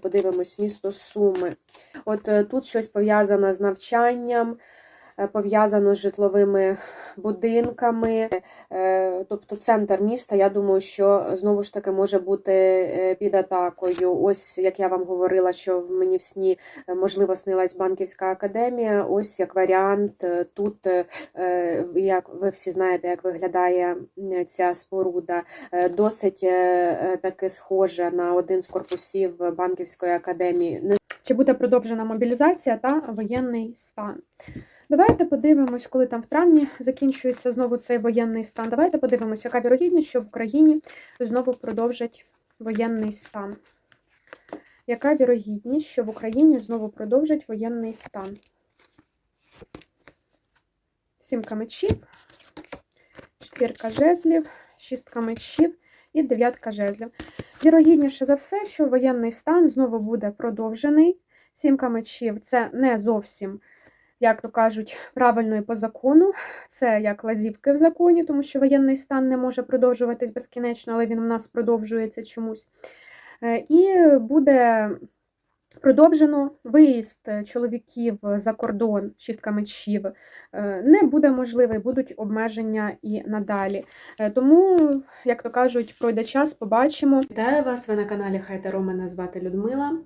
Подивимось місто Суми. От е, тут щось пов'язане з навчанням, пов'язано з житловими будинками, Е, тобто центр міста, я думаю, що знову ж таки може бути е, під атакою. Ось як я вам говорила, що в мені в сні е, можливо снилась банківська академія. Ось як варіант. е, Тут е, е, як ви всі знаєте, як виглядає ця споруда, е, досить е, е, таки схожа на один з корпусів банківської академії. Чи буде продовжена мобілізація та воєнний стан? Давайте подивимось, коли там в травні закінчується знову цей воєнний стан. Давайте подивимось, яка вірогідність, що в Україні знову продовжать воєнний стан. Яка вірогідність, що в Україні знову продовжать воєнний стан? Сімка мечів, четвірка жезлів, шістка мечів і дев'ятка жезлів. Вірогідніше за все, що воєнний стан знову буде продовжений. Сімка мечів це не зовсім, як то кажуть, правильно і по закону. Це як лазівки в законі, тому що воєнний стан не може продовжуватись безкінечно, але він в нас продовжується чомусь. Е, І буде продовжено виїзд чоловіків за кордон, шістка мечів, е, не буде можливий, будуть обмеження і надалі. Е, Тому, як то кажуть, пройде час, побачимо. Вітаю вас! Ви на каналі Хайте Мене звати Людмила.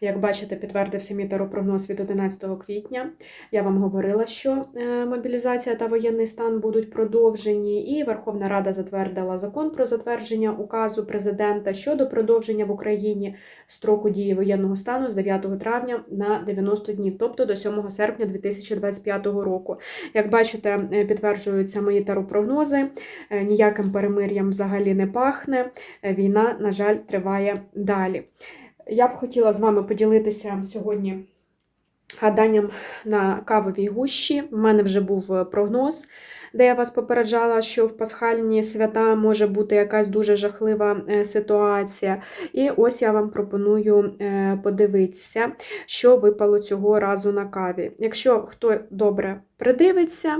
Як бачите, підтвердився мій таропрогноз від 11 квітня. Я вам говорила, що е, мобілізація та воєнний стан будуть продовжені, і Верховна Рада затвердила закон про затвердження указу президента щодо продовження в Україні строку дії воєнного стану з 9 травня на 90 днів, тобто до 7 серпня 2025 року. Як бачите, е, підтверджуються мої таропрогнози. Е, Ніяким перемир'ям взагалі не пахне. Війна, на жаль, триває далі. Я б хотіла з вами поділитися сьогодні гаданням на кавовій гущі. У мене вже був е, прогноз, де я вас попереджала, що в пасхальні свята може бути якась дуже жахлива е, ситуація. І ось я вам пропоную е, подивитися, що випало цього разу на каві. Якщо хто добре придивиться,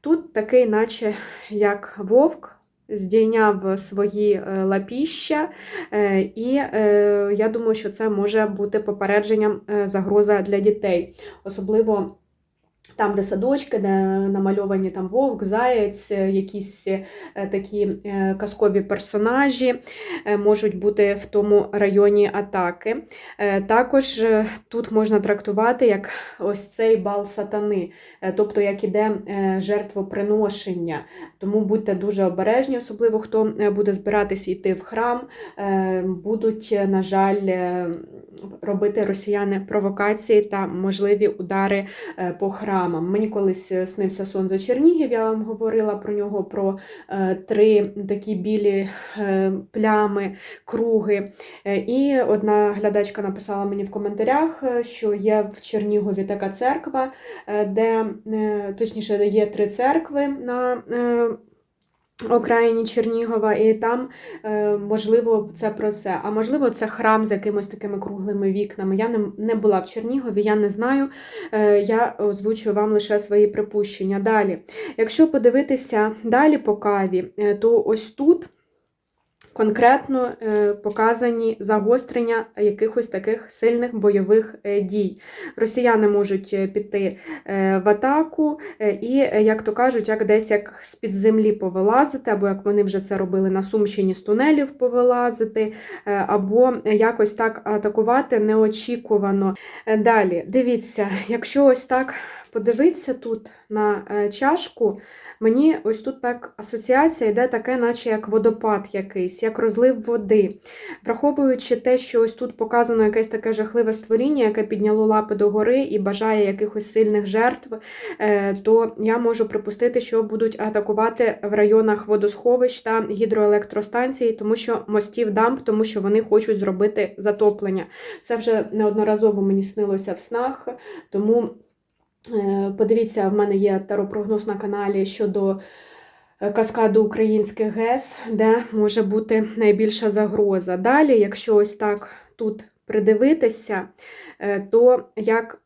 тут такий, наче як вовк здійняв свої е, лапіща, е, і е, я думаю, що це може бути попередженням загроза для дітей, особливо. Там, де садочки, де намальовані там вовк, заєць, е, якісь е, такі е, казкові персонажі можуть бути в тому районі атаки. Також тут можна трактувати як ось цей бал сатани, тобто як іде жертвоприношення. Тому будьте дуже обережні, особливо хто буде збиратись йти в храм. Будуть, на жаль, робити росіяни провокації та можливі удари е, по храмам. Мені колись е, снився сон за Чернігів, я вам говорила про нього, про е, три такі білі плями, круги. І одна глядачка написала мені в коментарях, що є в Чернігові така церква, де точніше є три церкви на окраїні Чернігова, і там, е, можливо, це про це. А можливо, це храм з якимось такими круглими вікнами. Я не, не була в Чернігові, я не знаю. Е, Я озвучую вам лише свої припущення. Далі, якщо подивитися далі по каві, е, то ось тут. Конкретно е, показані загострення якихось таких сильних бойових е, дій. Росіяни можуть е, піти в атаку і, як то кажуть, як десь як з-під землі повилазити, або як вони вже це робили на Сумщині з тунелів повилазити, або якось так атакувати неочікувано. Далі, дивіться, якщо ось так подивитися тут на е, чашку, Мені ось тут так асоціація йде таке, наче як водопад якийсь, як розлив води. Враховуючи те, що ось тут показано якесь таке жахливе створіння, яке підняло лапи догори і бажає якихось сильних жертв, е, то я можу припустити, що будуть атакувати в районах водосховищ та гідроелектростанцій, тому що мостів дамб, тому що вони хочуть зробити затоплення. Це вже неодноразово мені снилося в снах, тому. Е, Подивіться, в мене є таропрогноз на каналі щодо е, каскаду українських ГЕС, де може бути найбільша загроза. Далі, якщо ось так тут придивитися, е, то як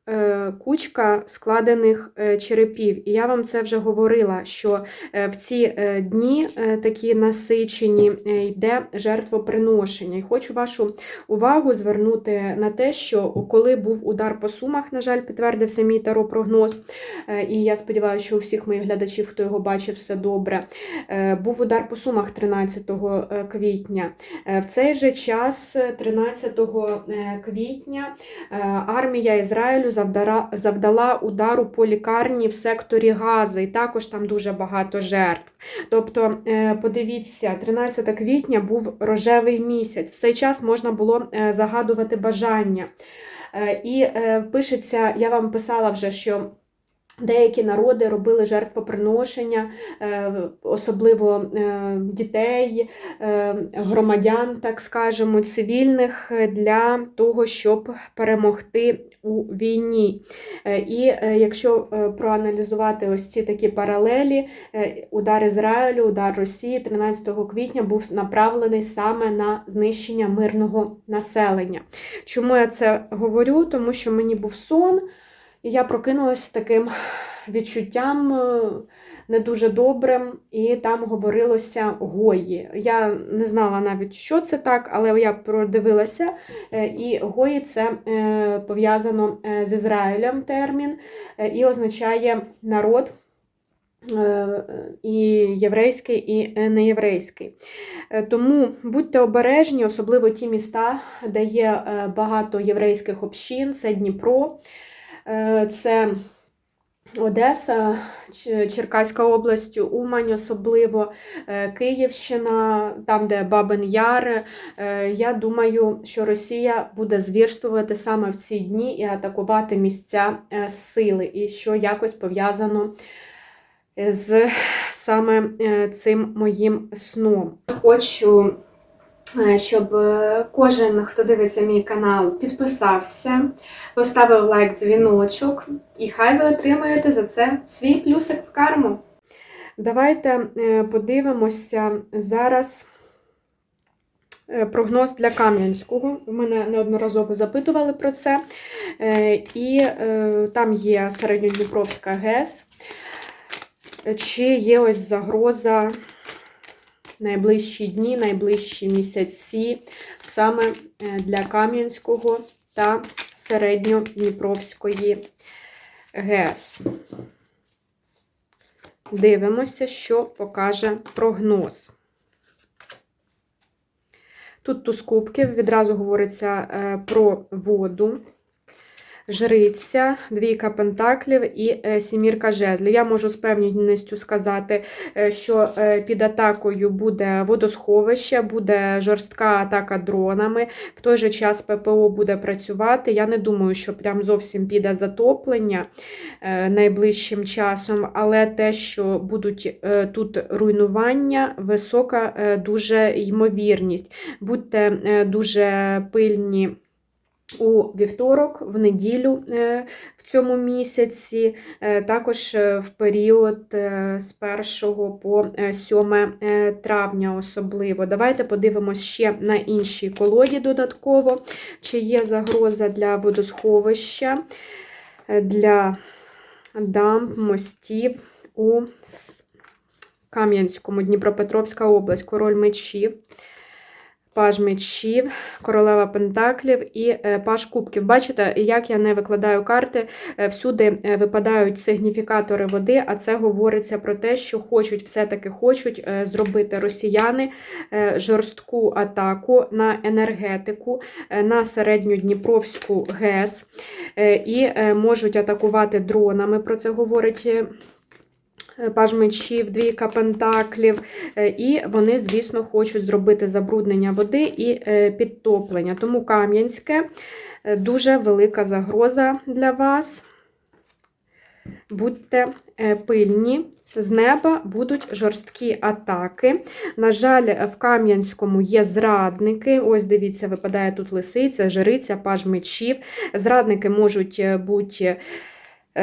кучка складених е, черепів. І я вам це вже говорила, що е, в ці е, дні е, такі насичені е, йде жертвоприношення. І хочу вашу увагу звернути на те, що коли був удар по сумах, на жаль, підтвердився мій таропрогноз, е, і я сподіваюся, що у всіх моїх глядачів, хто його бачив, все добре. Е, Був удар по сумах 13 е, квітня. Е, В цей же час, е, 13 е, квітня, е, армія Ізраїлю завдара- завдала удару по лікарні в секторі Гази, і також там дуже багато жертв. Тобто, е, подивіться, 13 квітня був рожевий місяць. В цей час можна було е, загадувати бажання. Е, І пишеться, я вам писала вже, що. Деякі народи робили жертвоприношення, е, особливо е, дітей, е, громадян, так скажемо, цивільних для того, щоб перемогти у війні. І якщо проаналізувати ось ці такі паралелі, удар Ізраїлю, удар Росії 13 квітня був направлений саме на знищення мирного населення. Чому я це говорю? Тому що мені був сон. І я прокинулася з таким відчуттям е, не дуже добрим, і там говорилося гої. Я не знала навіть, що це так, але я продивилася, е, і гої це е, пов'язано з Ізраїлем термін, і означає народ. І єврейський, і неєврейський. Тому будьте обережні, особливо ті міста, де є багато єврейських общин, це Дніпро, це Одеса, Черкаська область, Умань, особливо е, Київщина, там, де Бабин Яр. Е, Я думаю, що Росія буде звірствувати саме в ці дні і атакувати місця е, сили, і що якось пов'язано з саме е, цим моїм сном. Хочу е, щоб е, кожен, хто дивиться мій канал, підписався, поставив лайк, дзвіночок, і хай ви отримаєте за це свій плюсик в карму. Давайте е, подивимося зараз е, прогноз для Кам'янського. В мене неодноразово запитували про це. Е, І е, там є Середньодніпровська ГЕС. Е, Чи є ось загроза найближчі дні, найближчі місяці саме е, для Кам'янського та Середньодніпровської ГЕС. Дивимося, що покаже прогноз. Тут туз кубків, відразу говориться е, про воду, жриця, двійка пентаклів і е, сімірка жезлів. Я можу з певністю сказати, е, що е, під атакою буде водосховище, буде жорстка атака дронами. В той же час ППО буде працювати. Я не думаю, що прям зовсім піде затоплення найближчим часом, але те, що будуть тут руйнування, висока дуже ймовірність. Будьте дуже пильні. У вівторок, в неділю е, в цьому місяці, е, також е, в період з 1 по е, 7 е, травня особливо. Давайте подивимось ще на іншій колоді додатково, чи є загроза для водосховища, для дамб, мостів у Кам'янському, Дніпропетровська область, король мечів. Паж мечів, королева пентаклів і е, паж кубків. Бачите, як я не викладаю карти, е, всюди е, випадають сигніфікатори води, а це говориться про те, що хочуть, все-таки хочуть зробити росіяни жорстку атаку на енергетику, на середньодніпровську ГЕС і можуть атакувати дронами. Про це говорить. Е, Паж мечів, двійка пентаклів, Е, і вони, звісно, хочуть зробити забруднення води і е, підтоплення. Тому Кам'янське дуже велика загроза для вас. Будьте пильні. З неба будуть жорсткі атаки. На жаль, в Кам'янському є зрадники. Ось дивіться, випадає тут лисиця, жриця, паж мечів. Зрадники можуть бути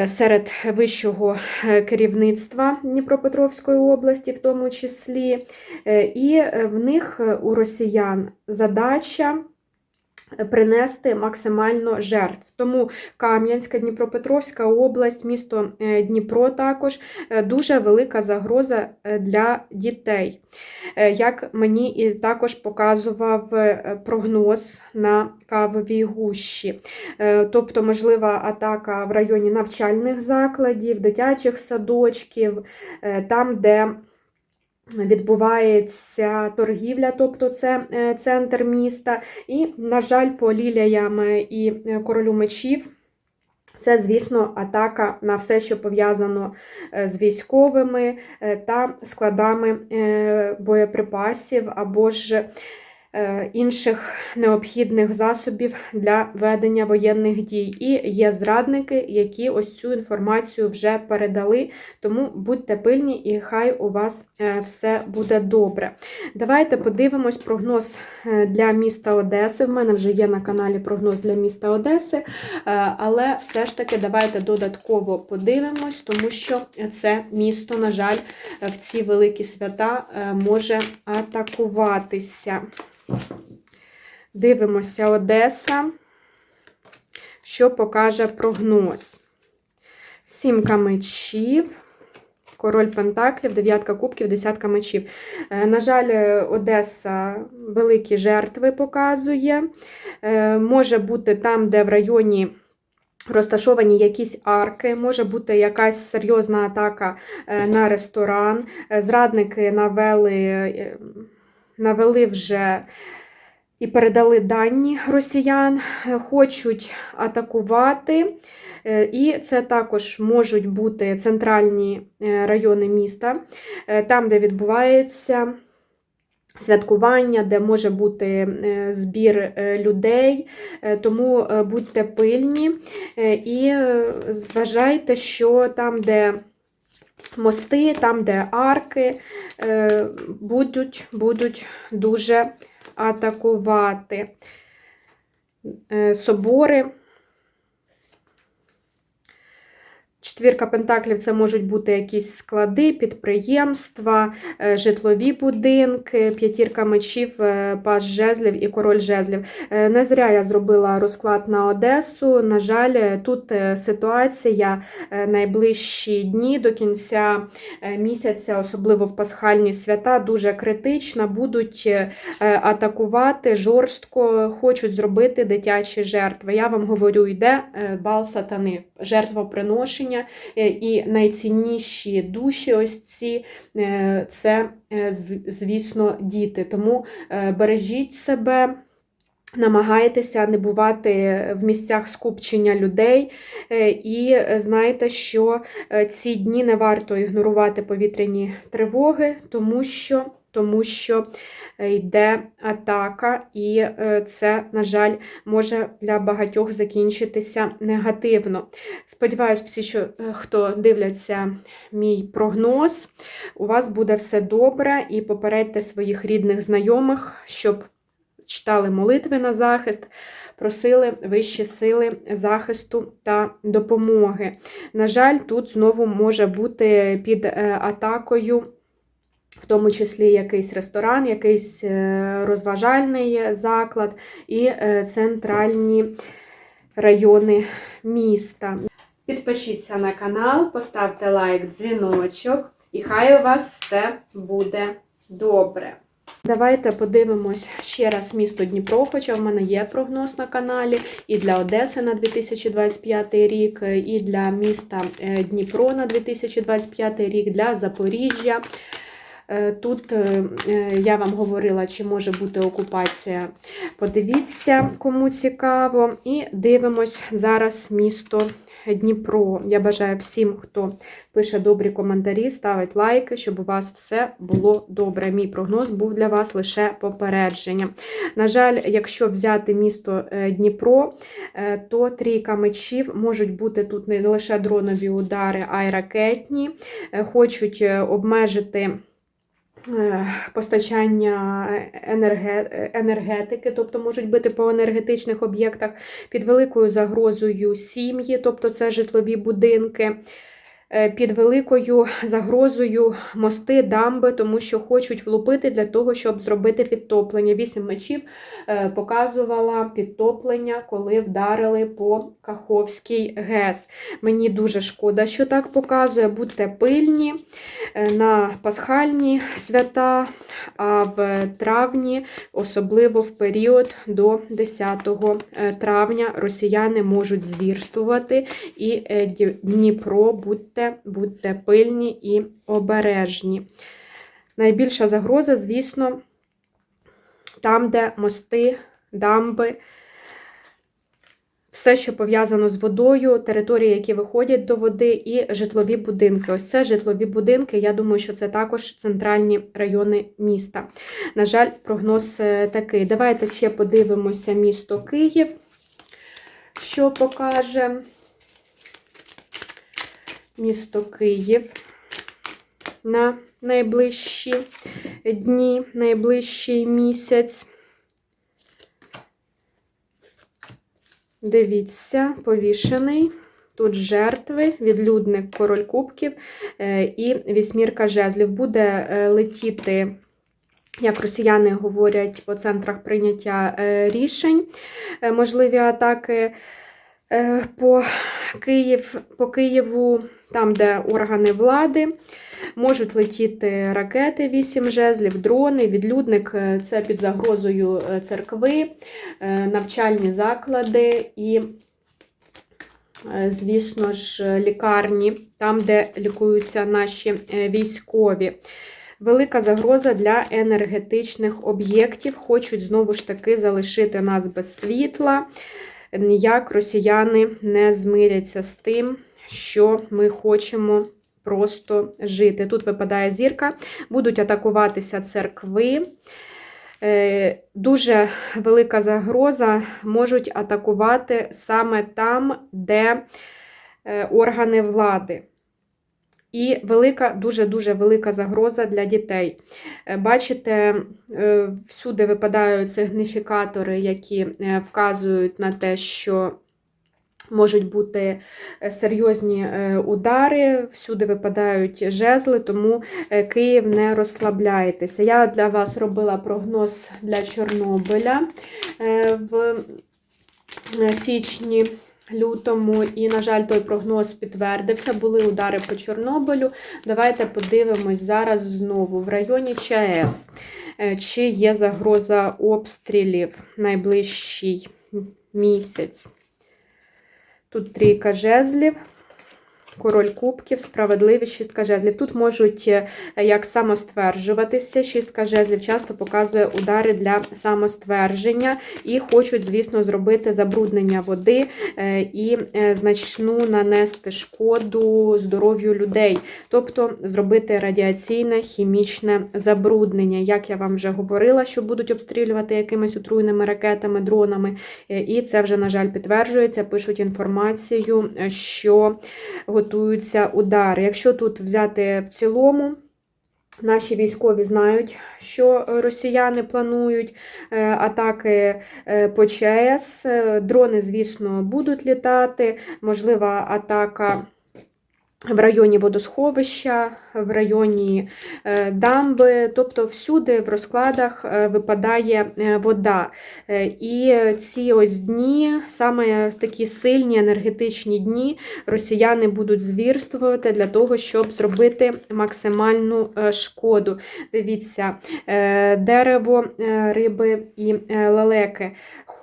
серед вищого е, керівництва Дніпропетровської області, в тому числі. Е, І е, в них е, у росіян задача принести максимально жертв. Тому Кам'янська, Дніпропетровська область, місто е, Дніпро також е, дуже велика загроза е, для дітей. Як мені і також показував прогноз на кавовій гущі. Тобто, можлива атака в районі навчальних закладів, дитячих садочків, там, де відбувається торгівля, тобто це е, центр міста. І, на жаль, по ліліям і е, королю мечів. Це, звісно, атака на все, що пов'язано е, з військовими е, та складами е, боєприпасів або ж е, інших необхідних засобів для ведення воєнних дій. І є зрадники, які ось цю інформацію вже передали. Тому будьте пильні і хай у вас е, все буде добре. Давайте подивимось прогноз е, для міста Одеси. В мене вже є на каналі прогноз для міста Одеси, е, але все ж таки давайте додатково подивимось, тому що це місто, на жаль, в ці великі свята е, може атакуватися. Дивимося Одеса, що покаже прогноз. Сімка мечів. Король Пентаклів, дев'ятка кубків, десятка мечів. Е, На жаль, е, Одеса великі жертви показує. Е, Може бути там, де в районі розташовані якісь арки, може бути якась серйозна атака на ресторан. Зрадники навели, навели вже. І передали дані росіян, е, хочуть атакувати. Е, І це також можуть бути центральні е, райони міста, там, де відбувається святкування, де може бути збір людей. Тому будьте пильні і зважайте, що там, де мости, там, де арки, е, будуть, будуть дуже атакувати. Е, Собори. Четвірка пентаклів це можуть бути якісь склади, підприємства, е, житлові будинки, п'ятірка мечів, е, паж жезлів і король жезлів. Е, Не зря я зробила розклад на Одесу. На жаль, тут ситуація найближчі дні до кінця місяця, особливо в пасхальні свята, дуже критична. Будуть атакувати жорстко, хочуть зробити дитячі жертви. Я вам говорю, йде бал сатани, жертвоприношення. Е, І найцінніші душі, ось ці, е, це, е, звісно, діти. Тому бережіть себе. Намагайтеся не бувати в місцях скупчення людей, і знайте, що ці дні не варто ігнорувати повітряні тривоги, тому що, тому що е, йде атака, і е, це, на жаль, може для багатьох закінчитися негативно. Сподіваюсь, всі, що е, хто дивляться мій прогноз, у вас буде все добре, і попередьте своїх рідних знайомих, щоб читали молитви на захист, просили вищі сили захисту та допомоги. На жаль, тут знову може бути під атакою. В тому числі якийсь ресторан, якийсь е, розважальний заклад і е, центральні райони міста. Підпишіться на канал, поставте лайк, дзвіночок, і хай у вас все буде добре. Давайте подивимось ще раз місто Дніпро, хоча в мене є прогноз на каналі і для Одеси на 2025 рік, і для міста е, Дніпро на 2025 рік, для Запоріжжя. Е, Тут е, е, я вам говорила, чи може бути окупація. Подивіться, кому цікаво. І дивимось зараз місто Дніпро. Я бажаю всім, хто пише добрі коментарі, ставить лайки, щоб у вас все було добре. Мій прогноз був для вас лише попередженням. На жаль, якщо взяти місто Дніпро, то трійка мечів можуть бути тут не лише дронові удари, а й ракетні. Хочуть обмежити. Е, Постачання енерге- енергетики, тобто можуть бути по енергетичних об'єктах під великою загрозою сім'ї, тобто це житлові будинки. Е, під великою загрозою мости, дамби, тому що хочуть влупити для того, щоб зробити підтоплення. Вісім мечів е, показувала підтоплення, коли вдарили по Каховській ГЕС. Мені дуже шкода, що так показує. Будьте пильні е, на пасхальні свята, а в травні, особливо в період до 10 е, травня, росіяни можуть звірствувати. І Дніпро, будьте, будьте пильні і обережні. Найбільша загроза, звісно, там, де мости, дамби, все, що пов'язано з водою, території, які виходять до води, і житлові будинки. Ось це житлові будинки. Я думаю, що це також центральні райони міста. На жаль, прогноз е, такий. Давайте ще подивимося місто Київ, що покаже місто Київ на найближчі дні, найближчий місяць. Дивіться, повішений. Тут жертви, відлюдник король кубків е, і вісьмірка жезлів. Буде е, летіти, як росіяни говорять, по центрах прийняття е, рішень, можливі атаки по, Київ, по Києву, там, де органи влади. Можуть летіти ракети, 8 жезлів, дрони, відлюдник е, це під загрозою е, церкви, е, навчальні заклади і, звісно ж, лікарні, там, де лікуються наші військові. Велика загроза для енергетичних об'єктів. Хочуть знову ж таки залишити нас без світла. Ніяк росіяни не змиряться з тим, що ми хочемо просто жити. Тут випадає зірка, будуть атакуватися церкви. Е, Дуже велика загроза можуть атакувати саме там, де е, органи влади. І велика, дуже-дуже велика загроза для дітей. Е, Бачите, е, всюди випадають сигніфікатори, які е, вказують на те, що можуть бути серйозні удари, всюди випадають жезли, тому Київ не розслабляйтеся. Я для вас робила прогноз для Чорнобиля в січні. Лютому, і, на жаль, той прогноз підтвердився. Були удари по Чорнобилю. Давайте подивимось зараз знову в районі ЧАЕС. Е, Чи є загроза обстрілів найближчий місяць? Тут трійка жезлів, король кубків, справедливість, шістка жезлів. Тут можуть е, як самостверджуватися. Шістка жезлів часто показує удари для самоствердження і хочуть, звісно, зробити забруднення води е, і е, значну нанести шкоду здоров'ю людей, тобто зробити радіаційне хімічне забруднення. Як я вам вже говорила, що будуть обстрілювати якимись отруйними ракетами, дронами, і це вже, на жаль, підтверджується. Пишуть інформацію, що готуються удари. Якщо тут взяти в цілому, Наші військові знають, що росіяни планують е, атаки е, по ЧАЕС. Е, Дрони, звісно, будуть літати. Можлива атака в районі водосховища, в районі е, дамби, тобто всюди в розкладах е, випадає е, вода. І ці ось дні, саме такі сильні енергетичні дні, росіяни будуть звірствувати для того, щоб зробити максимальну шкоду. Дивіться, дерево, риби і лелеки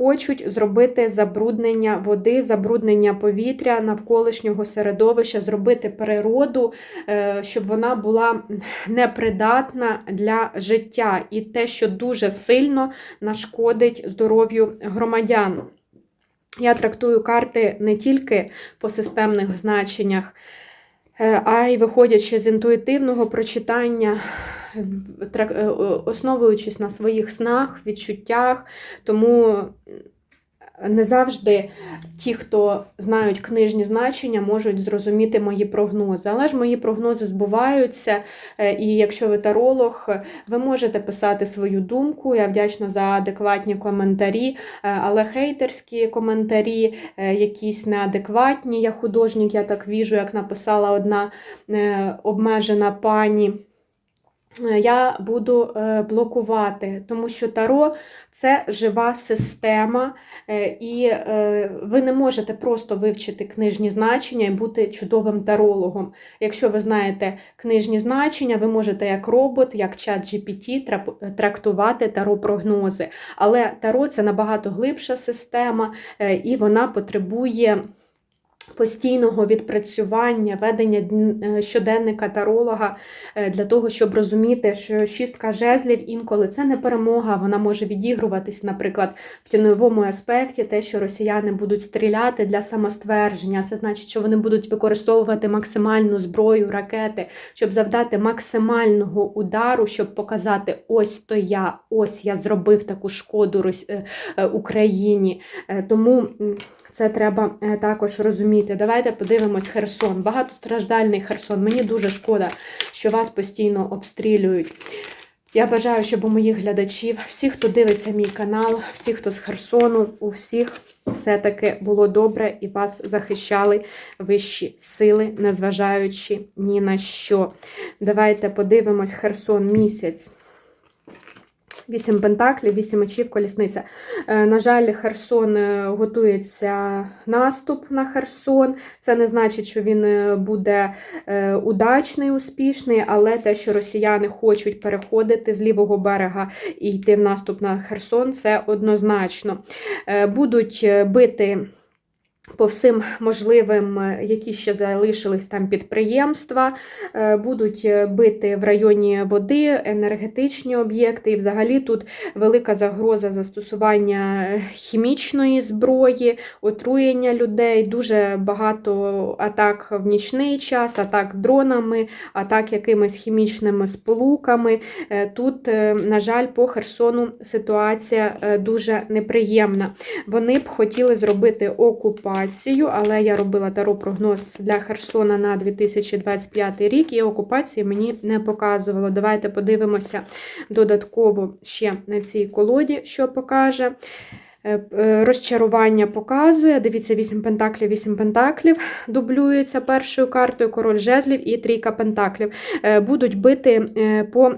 хочуть зробити забруднення води, забруднення повітря, навколишнього середовища, зробити природу, щоб вона була непридатна для життя, і те, що дуже сильно нашкодить здоров'ю громадян. Я трактую карти не тільки по системних значеннях, е, а й виходячи з інтуїтивного прочитання, е, основуючись на своїх снах, відчуттях. Тому не завжди ті, хто знають книжні значення, можуть зрозуміти мої прогнози. Але ж мої прогнози збуваються, е, і якщо ви таролог, ви можете писати свою думку. Я вдячна за адекватні коментарі, е, але хейтерські коментарі, е, якісь неадекватні. Я художник, я так віжу, як написала одна обмежена пані. Е, Я буду е, блокувати, тому що таро це жива система, е, і ви не можете просто вивчити книжні значення і бути чудовим тарологом. Якщо ви знаєте книжні значення, ви можете як робот, як чат GPT трактувати таро-прогнози. Але таро це набагато глибша система, і вона потребує. Постійного відпрацювання, ведення е, щоденника таролога е, для того, щоб розуміти, що шістка жезлів інколи це не перемога, вона може відігруватись, наприклад, в тіньовому аспекті, те, що росіяни будуть стріляти для самоствердження. Це значить, що вони будуть використовувати максимальну зброю, ракети, щоб завдати максимального удару, щоб показати: ось то я, ось я зробив таку шкоду е, Україні. Тому це треба е, також розуміти. Давайте подивимось Херсон. Багатостраждальний Херсон. Мені дуже шкода, що вас постійно обстрілюють. Я бажаю, щоб у моїх глядачів, всі, хто дивиться мій канал, всі, хто з Херсону, у всіх все-таки було добре і вас захищали вищі сили, незважаючи ні на що. Давайте подивимось Херсон місяць. Вісім пентаклів, вісім мечів, колісниця. Е, На жаль, Херсон е, готується наступ на Херсон. Це не значить, що він е, буде удачний, успішний, але те, що росіяни хочуть переходити з лівого берега і йти в наступ на Херсон, це однозначно. Будуть бити. По всім можливим, е, які ще залишились там підприємства, е, будуть е, бити в районі води, енергетичні об'єкти. І взагалі тут велика загроза застосування хімічної зброї, отруєння людей, дуже багато атак в нічний час, атак дронами, атак якимись хімічними сполуками. Тут, на жаль, по Херсону ситуація дуже неприємна. Вони б хотіли зробити окупацію, але я робила таро прогноз для Херсона на 2025 рік, і окупації мені не показувало. Давайте подивимося додатково ще на цій колоді, що покаже. Е, е, Розчарування показує. Дивіться, 8 пентаклів, 8 пентаклів дублюється першою картою, король жезлів і трійка пентаклів. Е, Будуть бити по.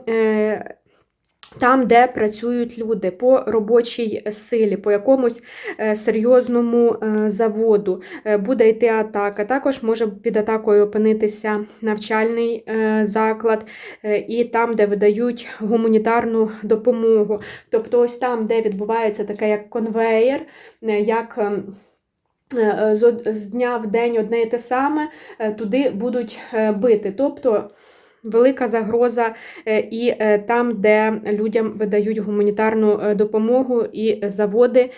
Там, де працюють люди, по робочій силі, по якомусь е, серйозному е, заводу е, буде йти атака. Також може під атакою опинитися навчальний заклад і там, де видають гуманітарну допомогу. Тобто, ось там, де відбувається таке як конвеєр, як. ем, З, дня в день одне і те саме, туди будуть бити. Тобто велика загроза е, і е, там, де людям видають гуманітарну е, допомогу, і заводи,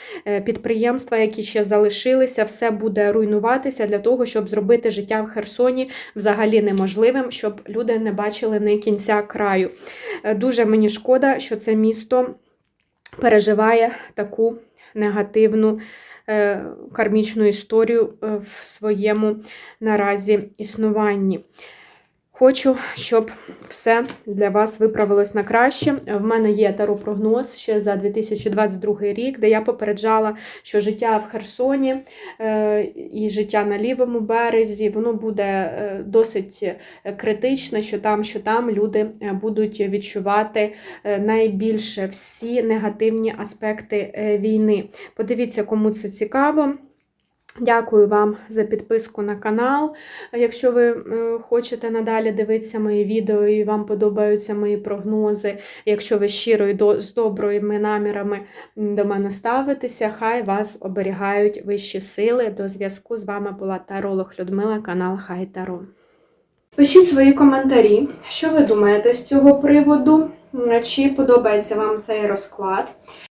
підприємства, які ще залишилися, все буде руйнуватися для того, щоб зробити життя в Херсоні взагалі неможливим, щоб люди не бачили ні кінця краю. Дуже мені шкода, що це місто переживає таку негативну кармічну історію в своєму наразі існуванні. Хочу, щоб все для вас виправилось на краще. В мене є таро-прогноз ще за 2022 рік, де я попереджала, що життя в Херсоні е, і життя на лівому березі, воно буде е, досить е, критичне, що там, що там люди будуть відчувати найбільше всі негативні аспекти війни. Подивіться, кому це цікаво. Дякую вам за підписку на канал. Якщо ви е, хочете надалі дивитися мої відео і вам подобаються мої прогнози, якщо ви щиро і з добрими намірами до мене ставитеся, хай вас оберігають вищі сили. До зв'язку з вами була Таролог Людмила, канал Хай Таро. Пишіть свої коментарі, що ви думаєте з цього приводу, чи подобається вам цей розклад.